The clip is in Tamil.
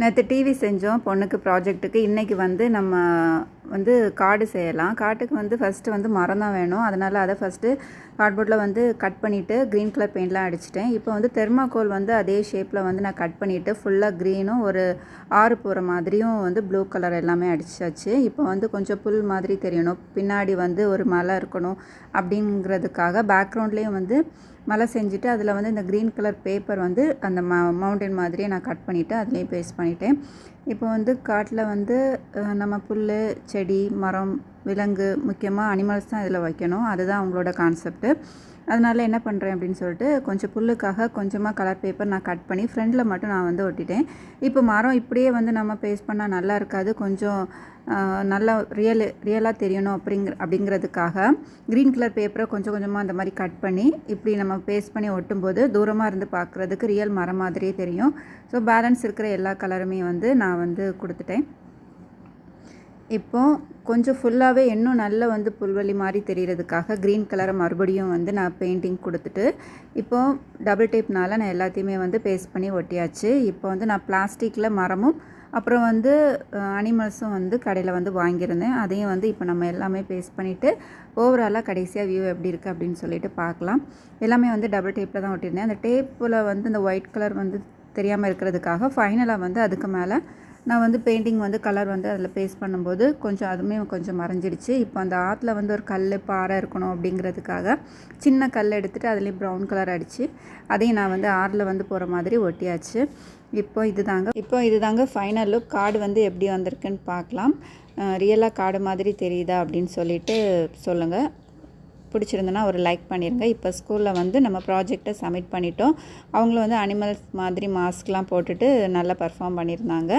நேற்று டிவி செஞ்சோம் பொண்ணுக்கு ப்ராஜெக்ட்டுக்கு இன்றைக்கி வந்து நம்ம வந்து காடு செய்யலாம். காட்டுக்கு வந்து ஃபஸ்ட்டு வந்து மரம் தான் வேணும். அதனால் அதை ஃபஸ்ட்டு கார்ட்போர்டில் வந்து கட் பண்ணிவிட்டு க்ரீன் கலர் பெயிண்ட்லாம் அடிச்சிட்டேன். இப்போ வந்து தெர்மாக்கோல் வந்து அதே ஷேப்பில் வந்து நான் கட் பண்ணிவிட்டு ஃபுல்லாக க்ரீனும் ஒரு ஆறு போகிற மாதிரியும் வந்து ப்ளூ கலர் எல்லாமே அடிச்சாச்சு. இப்போ வந்து கொஞ்சம் புல் மாதிரி தெரியணும். பின்னாடி வந்து ஒரு மலை இருக்கணும் அப்படிங்கிறதுக்காக பேக்ரவுண்ட்லேயும் வந்து மலை செஞ்சுட்டு அதில் வந்து இந்த க்ரீன் கலர் பேப்பர் வந்து அந்த ம மவுண்டன் மாதிரியே நான் கட் பண்ணிவிட்டு அதுலேயும் பேஸ்ட் பண்ணிட்டேன். இப்போ வந்து காட்டில் வந்து நம்ம புல் செடி மரம் விலங்கு முக்கியமாக அனிமல்ஸ் தான் இதில் வைக்கணும். அதுதான் அவங்களோட கான்செப்ட்டு அதனால் என்ன பண்ணுறேன் அப்படின்னு சொல்லிட்டு கொஞ்சம் புல்லுக்காக கொஞ்சமாக கலர் பேப்பர் நான் கட் பண்ணி ஃப்ரண்டில் மட்டும் நான் வந்து ஒட்டிட்டேன். இப்போ மரம் இப்படியே வந்து நம்ம பேஸ்ட் பண்ணால் நல்லா இருக்காது. கொஞ்சம் நல்லா ரியல் ரியலாக தெரியணும் அப்படிங்கிற அப்படிங்கிறதுக்காக க்ரீன் கலர் பேப்பரை கொஞ்சம் கொஞ்சமாக அந்த மாதிரி கட் பண்ணி இப்படி நம்ம பேஸ்ட் பண்ணி ஒட்டும்போது தூரமாக இருந்து பார்க்குறதுக்கு ரியல் மரம் மாதிரியே தெரியும். ஸோ பேலன்ஸ் இருக்கிற எல்லா கலருமே வந்து நான் வந்து கொடுத்துட்டேன். இப்போது கொஞ்சம் ஃபுல்லாகவே இன்னும் நல்ல வந்து புல்வெளி மாதிரி தெரிகிறதுக்காக க்ரீன் கலரை மறுபடியும் வந்து நான் பெயிண்டிங் கொடுத்துட்டு இப்போது டபுள் டேப்னால நான் எல்லாத்தையுமே வந்து பேஸ்ட் பண்ணி ஒட்டியாச்சு. இப்போ வந்து நான் பிளாஸ்டிக்கில் மரமும் அப்புறம் வந்து அனிமல்ஸும் வந்து கடையில் வந்து வாங்கியிருந்தேன். அதையும் வந்து இப்போ நம்ம எல்லாமே பேஸ்ட் பண்ணிவிட்டு ஓவராலாக கடைசியாக வியூ எப்படி இருக்குது அப்படின்னு சொல்லிட்டு பார்க்கலாம். எல்லாமே வந்து டபுள் டேப்பில் தான் ஒட்டியிருந்தேன். அந்த டேப்பில் வந்து இந்த ஒயிட் கலர் வந்து தெரியாமல் இருக்கிறதுக்காக ஃபைனலாக வந்து அதுக்கு மேலே நான் வந்து பெயிண்டிங் வந்து கலர் வந்து அதில் பேஸ்ட் பண்ணும்போது கொஞ்சம் அதுவுமே கொஞ்சம் மறைஞ்சிடுச்சு. இப்போ அந்த ஆற்றுல வந்து ஒரு கல் பாறை இருக்கணும் அப்படிங்கிறதுக்காக சின்ன கல் எடுத்துகிட்டு அதுலேயும் ப்ரௌன் கலர் அடித்து அதையும் நான் வந்து ஆறில் வந்து போகிற மாதிரி ஒட்டியாச்சு. இப்போ இது தாங்க இப்போ இது தாங்க ஃபைனல் லுக் கார்டு வந்து எப்படி வந்திருக்குன்னு பார்க்கலாம். ரியலாக கார்டு மாதிரி தெரியுதா அப்படின்னு சொல்லிட்டு சொல்லுங்கள் பிடிச்சிருந்தனா ஒரு லைக் பண்ணிடுங்க இப்போ ஸ்கூலில் வந்து நம்ம ப்ராஜெக்டை சப்மிட் பண்ணிட்டோம். அவங்களும் வந்து அனிமல்ஸ் மாதிரி மாஸ்க்லாம் போட்டுட்டு நல்லா பர்ஃபார்ம் பண்ணியிருந்தாங்க